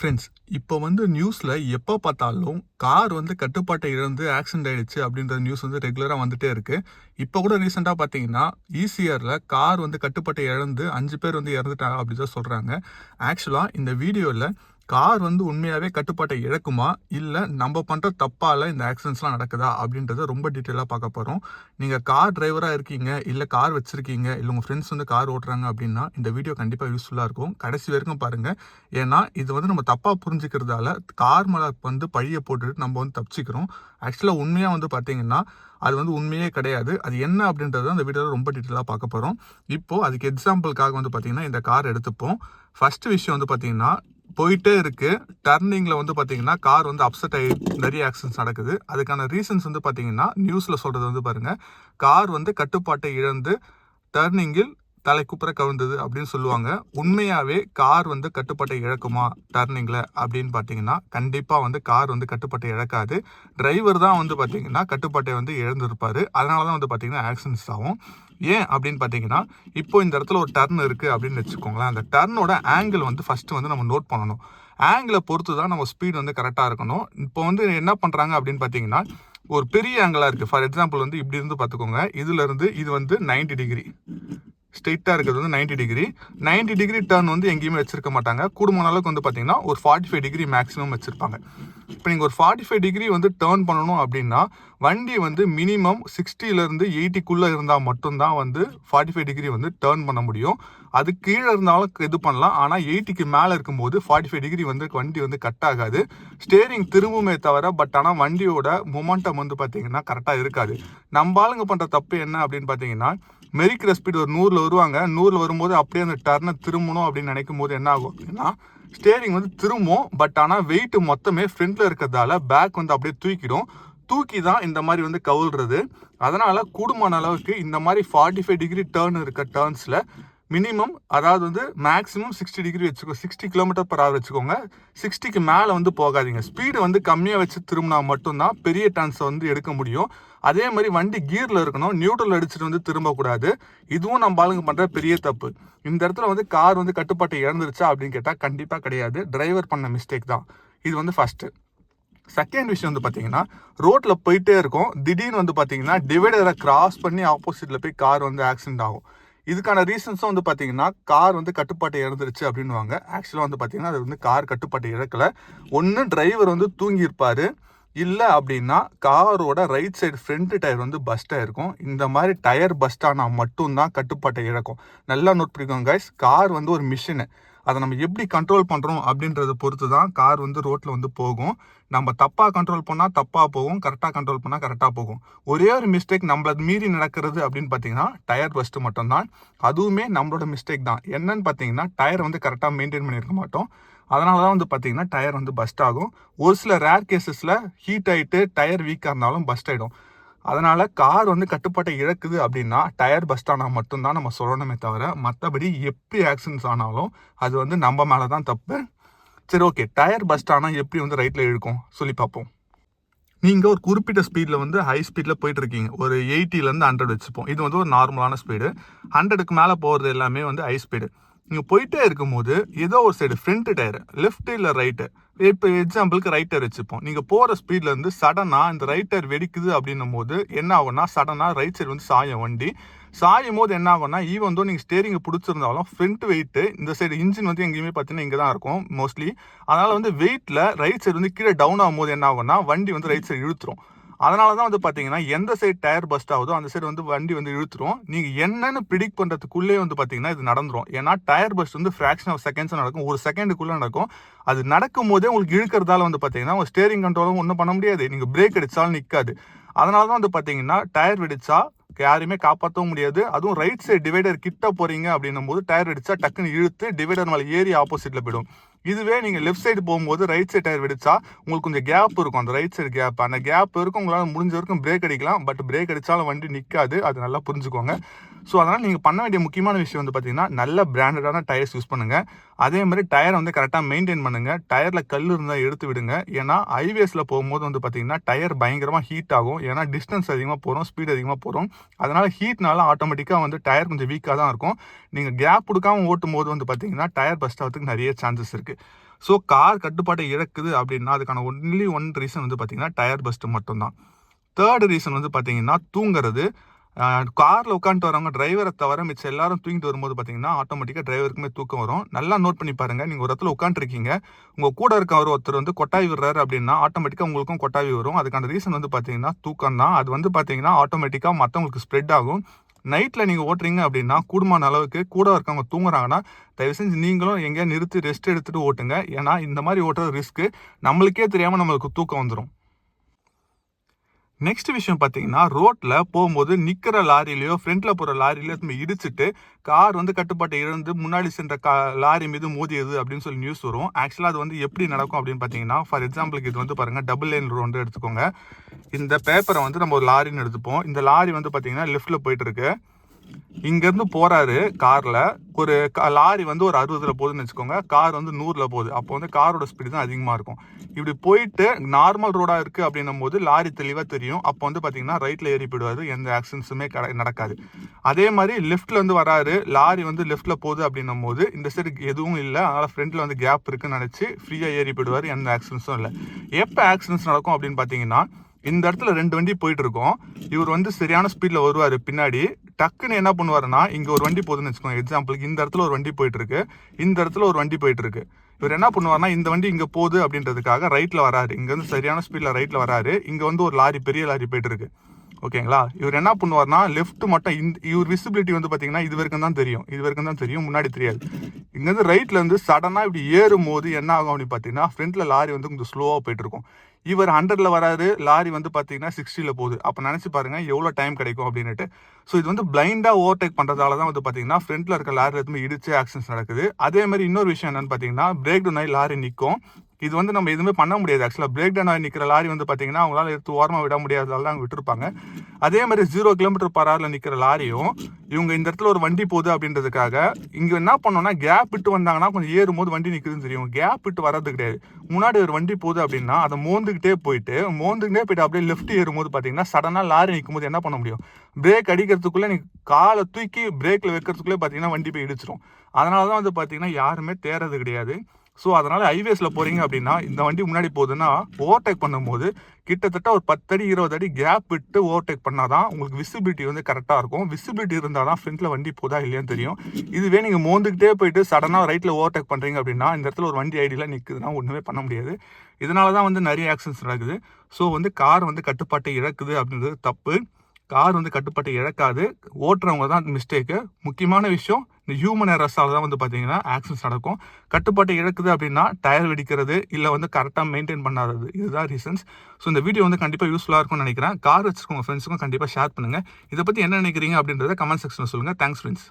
Friends இப்போ வந்து நியூஸில் எப்போ பார்த்தாலும் கார் வந்து கட்டுப்பாட்டை இழந்து ஆக்சிடென்ட் ஆகிடுச்சு அப்படின்ற நியூஸ் வந்து ரெகுலராக வந்துட்டே இருக்குது இப்போ கூட ரீசெண்டாக பார்த்தீங்கன்னா ஈசிஆரில் கார் வந்து கட்டுப்பாட்டை இழந்து அஞ்சு பேர் வந்து இறந்துட்டாங்க அப்படி தான் சொல்கிறாங்க ஆக்சுவலாக இந்த வீடியோவில் கார் வந்து உண்மையாகவே கட்டுப்பாட்டை இழக்குமா? இல்லை நம்ம பண்ணுற தப்பால் இந்த ஆக்சிடென்ட்ஸ்லாம் நடக்குதா? அப்படின்றத ரொம்ப டீட்டெயிலாக பார்க்க போகிறோம் நீங்கள் கார் டிரைவராக இருக்கீங்க இல்லை கார் வச்சுருக்கீங்க இல்லை உங்கள் ஃப்ரெண்ட்ஸ் வந்து கார் ஓட்டுறாங்க அப்படின்னா இந்த வீடியோ கண்டிப்பாக யூஸ்ஃபுல்லாக இருக்கும். கடைசி வரைக்கும் பாருங்கள் ஏன்னா இது வந்து நம்ம தப்பாக புரிஞ்சுக்கிறதால கார் மேலே வந்து பழியை போட்டுட்டு நம்ம வந்து தப்பிச்சிக்கிறோம். ஆக்சுவலாக உண்மையாக வந்து பார்த்தீங்கன்னா அது வந்து உண்மையே கிடையாது. அது என்ன அப்படின்றத அந்த வீடியோவில் ரொம்ப டீட்டெயிலாக பார்க்க போகிறோம் இப்போது அதுக்கு எக்ஸாம்பிளுக்காக வந்து பார்த்தீங்கன்னா இந்த கார் எடுத்துப்போம். ஃபஸ்ட்டு விஷயம் வந்து பார்த்தீங்கன்னா போயிட்டே இருக்கு. டர்னிங்ல வந்து பாத்தீங்கன்னா கார் வந்து அப்செட் ஆகி நிறைய ஆக்சிடென்ட்ஸ் நடக்குது. அதுக்கான ரீசன்ஸ் வந்து பாத்தீங்கன்னா நியூஸ்ல சொல்றது வந்து பாருங்க. கார் வந்து கட்டுப்பாட்டை இழந்து டர்னிங்கில் தலை குப்புற கவிழ்ந்தது அப்படின்னு சொல்லுவாங்க. உண்மையாகவே கார் வந்து கட்டுப்பாட்டை இழக்குமா? டர்னிங்கில் அப்படின்னு பார்த்தீங்கன்னா கண்டிப்பாக வந்து கார் வந்து கட்டுப்பாட்டை இழக்காது. டிரைவர் தான் வந்து பார்த்தீங்கன்னா கட்டுப்பாட்டை வந்து இழந்திருப்பார். அதனால தான் வந்து பார்த்தீங்கன்னா ஆக்சிடென்ட்ஸ் ஆகும். ஏன் அப்படின்னு பார்த்தீங்கன்னா இப்போ இந்த இடத்துல ஒரு டர்ன் இருக்குது அப்படின்னு வச்சுக்கோங்களேன். அந்த டர்னோட ஆங்கிள் வந்து ஃபஸ்ட்டு வந்து நம்ம நோட் பண்ணணும். ஆங்கிளை பொறுத்து தான் நம்ம ஸ்பீடு வந்து கரெக்டாக இருக்கணும். இப்போ வந்து என்ன பண்ணுறாங்க அப்படின்னு பார்த்தீங்கன்னா ஒரு பெரிய ஆங்கிளாக இருக்குது ஃபார் எக்ஸாம்பிள் வந்து இப்படி இருந்து பார்த்துக்கோங்க இதுலேருந்து இது வந்து 90 டிகிரி ஸ்ட்ரெயிட்டாக இருக்கிறது வந்து 90 டிகிரி 90 டிகிரி டர்ன் வந்து எங்கேயுமே வச்சிருக்க மாட்டாங்க. கூடுமான அளவுக்கு வந்து பார்த்தீங்கன்னா ஒரு ஃபார்ட்டி ஃபைவ் டிகிரி மேக்ஸிமம் வச்சுருப்பாங்க. இப்போ நீங்கள் ஒரு ஃபார்ட்டி ஃபைவ் டிகிரி வந்து டேர்ன் பண்ணணும் அப்படின்னா வண்டி வந்து மினிமம் சிக்ஸ்டிலேருந்து எயிட்டிக்குள்ளே இருந்தால் மட்டும்தான் வந்து ஃபார்ட்டி ஃபைவ் டிகிரி வந்து டேர்ன் பண்ண முடியும். அது கீழே இருந்தாலும் இது பண்ணலாம். ஆனால் எயிட்டிக்கு மேலே இருக்கும்போது ஃபார்ட்டி ஃபைவ் டிகிரி வந்து வண்டி வந்து கட் ஆகாது. ஸ்டேரிங் திரும்புமே தவிர பட் ஆனால் வண்டியோட மொமெண்டம் வந்து பார்த்தீங்கன்னா கரெக்டாக இருக்காது. நம்ம ஆளுங்க பண்ணுற தப்பு என்ன அப்படின்னு பார்த்தீங்கன்னா மெரிக்கிற ஸ்பீட் ஒரு நூறில் வருவாங்க. நூறில் வரும்போது அப்படியே அந்த டர்னை திரும்பணும் அப்படின்னு நினைக்கும் போது என்ன ஆகும் அப்படின்னா ஸ்டேரிங் வந்து திரும்பும் பட் ஆனால் வெயிட் மொத்தமே ஃப்ரண்ட்டில் இருக்கிறதால பேக் வந்து அப்படியே தூக்கிடும். தூக்கி தான் இந்த மாதிரி வந்து கவுள்றது அதனால் கூடுமான அளவுக்கு இந்த மாதிரி ஃபார்ட்டி ஃபைவ் டிகிரி டேர்ன் இருக்க டேர்ன்ஸில் மினிமம் அதாவது வந்து மேக்ஸிமம் சிக்ஸ்டி டிகிரி வச்சுக்கோ சிக்ஸ்டி கிலோமீட்டர் பர் ஹவர் வச்சுக்கோங்க. சிக்ஸ்டிக்கு மேலே வந்து போகாதீங்க. ஸ்பீடு வந்து கம்மியாக வச்சு திரும்பினா மட்டும்தான் பெரிய டர்ன்ஸை வந்து எடுக்க முடியும். அதே மாதிரி வண்டி கியரில் இருக்கணும் நியூட்ரல் அடிச்சுட்டு வந்து திரும்பக்கூடாது. இதுவும் நம்ம ஆளுங்க பண்ணுற பெரிய தப்பு. இந்த இடத்துல வந்து கார் வந்து கட்டுப்பாட்டை இழந்துருச்சா அப்படின்னு கேட்டால் கண்டிப்பாக கிடையாது. டிரைவர் பண்ண மிஸ்டேக் தான். இது வந்து ஃபஸ்ட்டு செகண்ட் விஷயம் வந்து பார்த்தீங்கன்னா ரோட்டில் போயிட்டே இருக்கும். திடீர்னு வந்து பார்த்தீங்கன்னா டிவைடரை கிராஸ் பண்ணி ஆப்போசிட்டில் போய் கார் வந்து ஆக்சிடென்ட் ஆகும். இதுக்கான ரீசன்ஸும் வந்து பார்த்தீங்கன்னா கார் வந்து கட்டுப்பாட்டை இழந்துருச்சு அப்படின்வாங்க ஆக்சுவலாக வந்து பார்த்தீங்கன்னா அது வந்து கார் கட்டுப்பாட்டை இழக்கலை. ஒன்று டிரைவர் வந்து தூங்கியிருப்பார். இல்லை அப்படின்னா காரோட ரைட் சைடு ஃப்ரண்ட் டயர் வந்து பஸ்டாக இருக்கும் இந்த மாதிரி டயர் பஸ்ட் ஆனால் மட்டும்தான் கட்டுப்பாட்டை இழக்கும். நல்லா நோட் பண்ணிக்கோங்க கைஸ் கார் வந்து ஒரு மிஷினு அதை நம்ம எப்படி கண்ட்ரோல் பண்ணுறோம் அப்படின்றத பொறுத்து தான் கார் வந்து ரோட்டில் வந்து போகும். நம்ம தப்பாக கண்ட்ரோல் பண்ணால் தப்பாக போகும் கரெக்டாக கண்ட்ரோல் பண்ணால் கரெக்டாக போகும். ஒரே ஒரு மிஸ்டேக் நம்மளது மீறி நடக்கிறது அப்படின்னு பார்த்தீங்கன்னா டயர் ஃபஸ்ட்டு மட்டும்தான். அதுவுமே நம்மளோட மிஸ்டேக் தான். என்னன்னு பார்த்தீங்கன்னா டயர் வந்து கரெக்டாக மெயின்டைன் பண்ணியிருக்க மாட்டோம். அதனால தான் வந்து பார்த்தீங்கன்னா டயர் வந்து பஸ்ட் ஆகும். ஒரு சில ரேர் கேசஸில் ஹீட் ஆகிட்டு டயர் வீக்காக இருந்தாலும் பஸ்ட் ஆகிடும் அதனால் கார் வந்து கட்டுப்பாட்டை இழக்குது அப்படின்னா டயர் பஸ்ட் ஆனால் மட்டும்தான் நம்ம சொல்லணுமே தவிர மற்றபடி எப்படி ஆக்சிடென்ட்ஸ் ஆனாலும் அது வந்து நம்ம மேலே தான் தப்பு. சரி ஓகே டயர் பஸ்ட் ஆனால் எப்படி வந்து ரைட்டில் இழுக்கும்? சொல்லி பார்ப்போம். நீங்கள் ஒரு குறிப்பிட்ட ஸ்பீடில் வந்து ஹை ஸ்பீடில் போயிட்டு இருக்கீங்க. ஒரு எயிட்டிலேருந்து ஹண்ட்ரட் வச்சுப்போம். இது வந்து ஒரு நார்மலான ஸ்பீடு ஹண்ட்ரடுக்கு மேலே போகிறது எல்லாமே வந்து ஹை ஸ்பீடு நீங்கள் போயிட்டே இருக்கும்போது ஏதோ ஒரு சைடு ஃப்ரண்ட் டயர் லெஃப்ட் இல்லை ரைட்டு இப்போ எக்ஸாம்பிளுக்கு ரைட் டயர் வச்சுப்போம். நீங்கள் போகிற ஸ்பீட்லேருந்து சடனாக இந்த ரைட் டயர் வெடிக்குது அப்படின்னும் போது என்ன ஆகும்னா சடனாக ரைட் சைடு வந்து சாயும் வண்டி. சாயும் போது என்ன ஆகும்னா ஈவன் வந்து நீங்கள் ஸ்டேரிங்கை பிடிச்சிருந்தாலும் ஃப்ரண்ட் வெயிட்டு இந்த சைடு இன்ஜின் வந்து எங்கேயுமே பார்த்தீங்கன்னா இங்கே தான் இருக்கும் மோஸ்ட்லி அதனால் வந்து வெயிட்டில் ரைட் சைடு வந்து கீழே டவுன் ஆகும்போது என்ன ஆகும்னா வண்டி வந்து ரைட் சைடு இழுத்துரும். அதனால தான் வந்து பார்த்தீங்கன்னா எந்த சைடு டயர் பஸ்ட் ஆகுதோ அந்த சைடு வந்து வண்டி வந்து இழுத்துரும். நீங்கள் என்னன்னு ப்ரிடிக் பண்ணுறதுக்குள்ளே வந்து பார்த்தீங்கன்னா இது நடந்துடும் ஏன்னா டயர் பஸ்ட் வந்து ஃப்ராக்ஷன் ஆஃப் செகண்ட்ஸ் நடக்கும். ஒரு செகண்டுக்குள்ளே நடக்கும். அது நடக்கும் போதே உங்களுக்கு இழுக்கிறதால வந்து பார்த்தீங்கன்னா உங்கள் ஸ்டேரிங் கண்ட்ரோலும் ஒன்றும் பண்ண முடியாது. நீங்கள் பிரேக் அடித்தாலும் நிற்காது அதனால தான் வந்து பார்த்தீங்கன்னா டயர் வெடிச்சா யாரையுமே காப்பாற்றவும் முடியாது. அதுவும் ரைட் சைடு டிவைடர் கிட்ட போகிறீங்க அப்படின்னும் போது டயர் அடித்தா டக்குன்னு இழுத்து டிவைடர் மேலே ஏறி ஆப்போசிட்டில் போயிடும். இதுவே நீங்கள் லெஃப்ட் சைடு போகும்போது ரைட் சைடு டயர் வெடிச்சா உங்களுக்கு கொஞ்சம் கேப் இருக்கும். அந்த ரைட் சைடு கேப் அந்த கேப் இருக்கும் உங்களால் முடிஞ்ச வரைக்கும் பிரேக் அடிக்கலாம். பட் பிரேக் அடித்தாலும் வண்டி நிற்காது அது நல்லா புரிஞ்சுக்கோங்க. ஸோ அதனால் நீங்கள் பண்ண வேண்டிய முக்கியமான விஷயம் வந்து பார்த்தீங்கன்னா நல்ல பிராண்டடான டயர்ஸ் யூஸ் பண்ணுங்கள் அதே மாதிரி டயரை வந்து கரெக்டாக மெயின்டைன் பண்ணுங்கள் டயரில் கல் இருந்தால் எடுத்து விடுங்க. ஏன்னா ஹைவேஸில் போகும்போது வந்து பார்த்தீங்கன்னா டயர் பயங்கரமாக ஹீட் ஆகும். ஏன்னா டிஸ்டன்ஸ் அதிகமாக போகிறோம் ஸ்பீட் அதிகமாக போகிறோம் அதனால் ஹீட்னால ஆட்டோமேட்டிக்காக வந்து டயர் கொஞ்சம் வீக்காக தான் இருக்கும். நீங்கள் கேப் கொடுக்காம ஓட்டும் போது வந்து பார்த்தீங்கன்னா டயர் பஸ்ட் ஆகிறதுக்கு நிறைய சான்சஸ் இருக்குது ஸோ கார் கட்டுப்பாட்டை இழக்குது அப்படின்னா அதுக்கான ஒன்லி ஒன் ரீசன் வந்து பார்த்தீங்கன்னா டயர் பஸ்ட்டு மட்டும்தான். தேர்ட் ரீசன் வந்து பார்த்தீங்கன்னா தூங்குறது. காரில் உட்காந்துட்டு வரவங்க டிரைவரை தவிர மிச்சம் எல்லாரும் தூங்கிட்டு வரும்போது பார்த்தீங்கன்னா ஆட்டோமேட்டிக்காக டிரைவருக்குமே தூக்கம் வரும். நல்லா நோட் பண்ணி பாருங்கள் நீங்கள் ஒரு இடத்துல உட்காந்துருக்கீங்க உங்கள் கூட இருக்க ஒரு ஒருத்தர் வந்து கொட்டாய் விடுறாரு அப்படின்னா ஆட்டோமேட்டிக்காக உங்களுக்கும் கொட்டாவி வரும். அதுக்கான ரீசன் வந்து பார்த்தீங்கன்னா தூக்கம் தான். அது வந்து பார்த்தீங்கன்னா ஆட்டோமேட்டிக்காக மற்றவங்களுக்கு ஸ்ப்ரெட் ஆகும். நைட்டில் நீங்கள் ஓட்டுறீங்க அப்படின்னா கூடுமான அளவுக்கு கூட இருக்கவங்க தூங்குறாங்கன்னா தயவு செஞ்சு நீங்களும் எங்கேயா நிறுத்தி ரெஸ்ட் எடுத்துகிட்டு ஓட்டுங்க. ஏன்னா இந்த மாதிரி ஓட்டுறது ரிஸ்க்கு நம்மளுக்கே தெரியாமல் நம்மளுக்கு தூக்கம் வந்துடும் நெக்ஸ்ட் விஷயம் பார்த்தீங்கன்னா ரோட்டில் போகும்போது நிற்கிற லாரிலையோ ஃப்ரண்ட்டில் போகிற லாரிலையோ திரும்ப இடிச்சிட்டு கார் வந்து கட்டுப்பாட்டை இழந்து முன்னாடி சென்ற கா லாரி மீது மோதியது அப்படின்னு சொல்லி நியூஸ் வரும். ஆக்சுவலாக அது வந்து எப்படி நடக்கும் அப்படின்னு பார்த்தீங்கன்னா ஃபார் எக்ஸாம்பிளுக்கு இது வந்து பாருங்கள் டபுள் லைன் ரோடு எடுத்துக்கோங்க. இந்த பேப்பரை வந்து நம்ம ஒரு லாரின்னு எடுத்துப்போம். இந்த லாரி வந்து பார்த்தீங்கன்னா லெஃப்ட்டில் போயிட்டு இருக்கு. இங்கேருந்து போகிறாரு காரில். ஒரு லாரி வந்து ஒரு அறுபதில் போகுதுன்னு வச்சுக்கோங்க. கார் வந்து நூறில் போகுது. அப்போ வந்து காரோட ஸ்பீடு தான் அதிகமாக இருக்கும். இப்படி போயிட்டு நார்மல் ரோடாக இருக்குது அப்படின்னும் போது லாரி தெளிவாக தெரியும். அப்போ வந்து பார்த்தீங்கன்னா ரைட்டில் ஏறி போயிடுவார். எந்த ஆக்சிடென்ட்ஸுமே நடக்காது. அதே மாதிரி லெஃப்ட்டில் வந்து வராரு. லாரி வந்து லெஃப்ட்டில் போகுது அப்படின்னும் போது இந்த சைடு எதுவும் இல்லை. அதனால் ஃப்ரண்ட்டில் வந்து கேப் இருக்குன்னு நினச்சி ஃப்ரீயாக ஏறி போயிடுவார். எந்த ஆக்சிடென்ட்ஸும் இல்லை. எப்போ ஆக்சிடென்ட்ஸ் நடக்கும் அப்படின்னு பார்த்தீங்கன்னா இந்த இடத்துல ரெண்டு வண்டி போயிட்டு இருக்கோம் இவர் வந்து சரியான ஸ்பீடில் வருவார் பின்னாடி. டக்குன்னு என்ன பண்ணுவாருன்னா இங்கே ஒரு வண்டி போகுதுன்னு வச்சுக்கோங்க. எக்ஸாம்பிளுக்கு இந்த இடத்துல ஒரு வண்டி போயிட்டு இருக்கு இந்த இடத்துல ஒரு வண்டி போயிட்டு இருக்கு இவர் என்ன பண்ணுவார்னா இந்த வண்டி இங்கே போகுது அப்படின்றதுக்காக ரைட்டில் வராரு. இங்கேருந்து சரியான ஸ்பீடில் ரைட்டில் வராரு. இங்கே வந்து ஒரு லாரி பெரிய லாரி போயிட்டு இருக்கு ஓகேங்களா? இவர் என்ன பண்ணுவார்னா லெஃப்ட் மட்டும் இந்த இவர் விசிபிலிட்டி வந்து பார்த்தீங்கன்னா இது வரைக்கும் தான் தெரியும். இது வரைக்கும் தான் தெரியும். முன்னாடி தெரியாது. இங்கேருந்து ரைட்லேருந்து சடனாக இப்படி ஏறும் போது என்ன ஆகும் அப்படின்னு பார்த்தீங்கன்னா ஃப்ரண்ட்டில் லாரி வந்து கொஞ்சம் ஸ்லோவாக போயிட்டு இருக்கும் இவர் ஹண்ட்ரட்ல வராரு லாரி வந்து பார்த்தீங்கன்னா சிக்ஸ்டியில் போகுது. அப்போ நினச்சி பாருங்கள் எவ்வளோ டைம் கிடைக்கும் அப்படின்னுட்டு. ஸோ இது வந்து பிளைண்டாக ஓவர்டேக் பண்ணுறதால தான் வந்து பார்த்தீங்கன்னா ஃப்ரண்ட்டில் இருக்க லாரி எதுவுமே இடிச்சு ஆக்சிடென்ட்ஸ் நடக்குது. அதே மாதிரி இன்னொரு விஷயம் என்னென்னு பார்த்தீங்கன்னா பிரேக் டவுன் ஆகி லாரி நிற்கும் இது வந்து நம்ம எதுவுமே பண்ண முடியாது. ஆக்சுவலாக பிரேக் டவுன் ஆகி நிற்கிற லாரி வந்து பார்த்தீங்கன்னா அவங்களால எடுத்து ஓரமாக விட முடியாததால தான் விட்டுருப்பாங்க. அதே மாதிரி ஜீரோ கிலோமீட்டர் பர் ஹவரில் நிற்கிற லாரியும் இவங்க இந்த இடத்துல ஒரு வண்டி போகுது அப்படின்றதுக்காக இங்கே என்ன பண்ணோம்னா கேப் விட்டு வந்தாங்கன்னா கொஞ்சம் ஏறும்போது வண்டி நிற்குதுன்னு தெரியும். கேப் விட்டு வர்றது கிடையாது. முன்னாடி ஒரு வண்டி போகுது அப்படின்னா அதை மோந்துக்கிட்டே போயிட்டு மோந்துக்கிட்டே போயிட்டு அப்படியே லெஃப்ட் ஏறும்போது பார்த்தீங்கன்னா சடனாக லாரி நிற்கும் போது என்ன பண்ண முடியும்? பிரேக் அடிக்கிறதுக்குள்ளே நீ காலை தூக்கி பிரேக்கில் வைக்கிறதுக்குள்ளே பார்த்தீங்கன்னா வண்டி போய் இடிச்சிடும் அதனால தான் வந்து பார்த்தீங்கன்னா யாருமே தேறது கிடையாது. ஸோ அதனால் ஹைவேஸில் போகிறீங்க அப்படின்னா இந்த வண்டி முன்னாடி போகுதுன்னா ஓவர்டேக் பண்ணும்போது கிட்டத்தட்ட ஒரு பத்தடி இருபது அடி கேப் விட்டு ஓவர்டேக் பண்ணால் தான் உங்களுக்கு விசிபிலிட்டி வந்து கரெக்டாக இருக்கும். விசிபிலிட்டி இருந்தால் தான் ஃப்ரண்ட்டில் வண்டி போதா இல்லையான்னு தெரியும். இதுவே நீங்கள் மோந்துக்கிட்டே போயிட்டு சடனாக ரைட்டில் ஓவர்டேக் பண்ணுறீங்க அப்படின்னா இந்த இடத்துல ஒரு வண்டி ஐடியில் நிற்குதுன்னா ஒன்றுமே பண்ண முடியாது. இதனால தான் வந்து நிறைய ஆக்சிடென்ட்ஸ் நடக்குது. ஸோ வந்து கார் வந்து கட்டுப்பாட்டை இழக்குது அப்படின்றது தப்பு. கார் வந்து கட்டுப்பாட்டை இழக்காது. ஓட்டுறவங்க தான் மிஸ்டேக்கு முக்கியமான விஷயம் இந்த ஹியூமன் எரஸால் தான் வந்து பார்த்தீங்கன்னா ஆக்சிடென்ட்ஸ் நடக்கும். கட்டுப்பாட்டை இழக்குது அப்படின்னா டயர் வெடிக்கிறது இல்லை வந்து கரெக்டாக மெயின்டைன் பண்ணாதது. இதுதான் ரீசன்ஸ் ஸோ இந்த வீடியோ வந்து கண்டிப்பாக யூஸ்ஃபுல்லாக இருக்கும்னு நினைக்கிறேன். கார் வச்சுருக்கோங்க ஃப்ரெண்ட்ஸுக்கும் கண்டிப்பாக ஷேர் பண்ணுங்கள் இதை பற்றி என்ன நினைக்கிறீங்க அப்படின்றத கமெண்ட் செக்ஷனில் சொல்லுங்கள் தேங்க்ஸ் ஃப்ரெண்ட்ஸ்